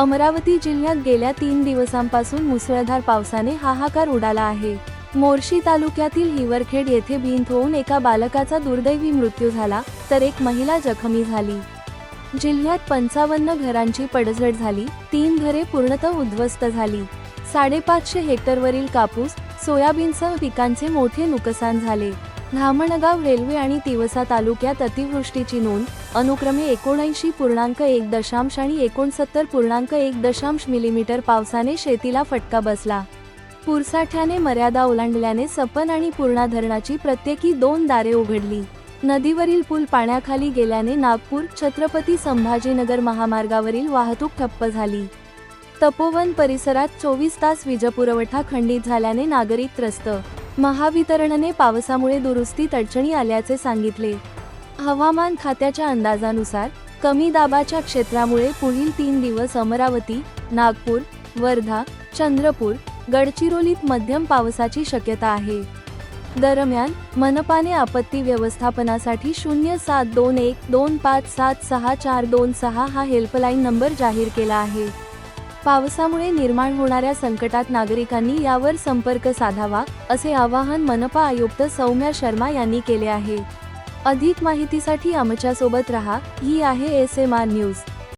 अमरावती जिल्ह्यात गेल्या तीन दिवसांपासून मुसळधार पावसाने हाहाकार उडाला आहे. मोर्शी तालुक्यातील हिवरखेड येथे भिंत होऊन एका बालकाचा दुर्दैवी मृत्यू झाला तर एक महिला जखमी झाली. जिल्ह्यात पंचावन्न घरांची पडझड झाली तीन घरे पूर्णतः उद्ध्वस्त झाली. साडेपाचशे हेक्टरवरील कापूस सोयाबीनसह पिकांचे मोठे नुकसान झाले. धामणगाव रेल्वे आणि तिवसा तालुक्यात अतिवृष्टीची नोंद अनुक्रमे एकोणऐंशी पूर्णांक एक दशांश आणि एकोणसत्तर पूर्णांक एक दशांश मिलीमीटर पावसाने शेतीला फटका बसला. पुरसाठ्याने मर्यादा ओलांडल्याने सपन आणि पूर्णा धरणाची प्रत्येकी दोन दारे उघडली. नदीवरील पूल पाण्याखाली गेल्याने नागपूर छत्रपती संभाजीनगर महामार्गावरील वाहतूक ठप्प झाली. तपोवन परिसरात चोवीस तास वीजपुरवठा खंडित झाल्याने नागरिक त्रस्त महावितरणने पावसामुळे दुरुस्तीत अडचणी आल्याचे सांगितले. हवामान खात्याच्या अंदाजानुसार कमी दाबाच्या क्षेत्रामुळे पुढील तीन दिवस अमरावती नागपूर वर्धा चंद्रपूर गडचिरोलीत मध्यम पावसाची शक्यता आहे. दरम्यान मनपाने आपत्ती व्यवस्थापनासाठी शून्य सात दोन एक दोन पाच सात सहा चार दोन सहा हा हेल्पलाईन नंबर जाहीर केला आहे. पावसामुळे निर्माण होणाऱ्या संकटात नागरिकांनी यावर संपर्क साधावा असे आवाहन मनपा आयुक्त सौम्या शर्मा यांनी केले आहे. अधिक माहितीसाठी आमच्यासोबत रहा ही आहे एस एम आर न्यूज.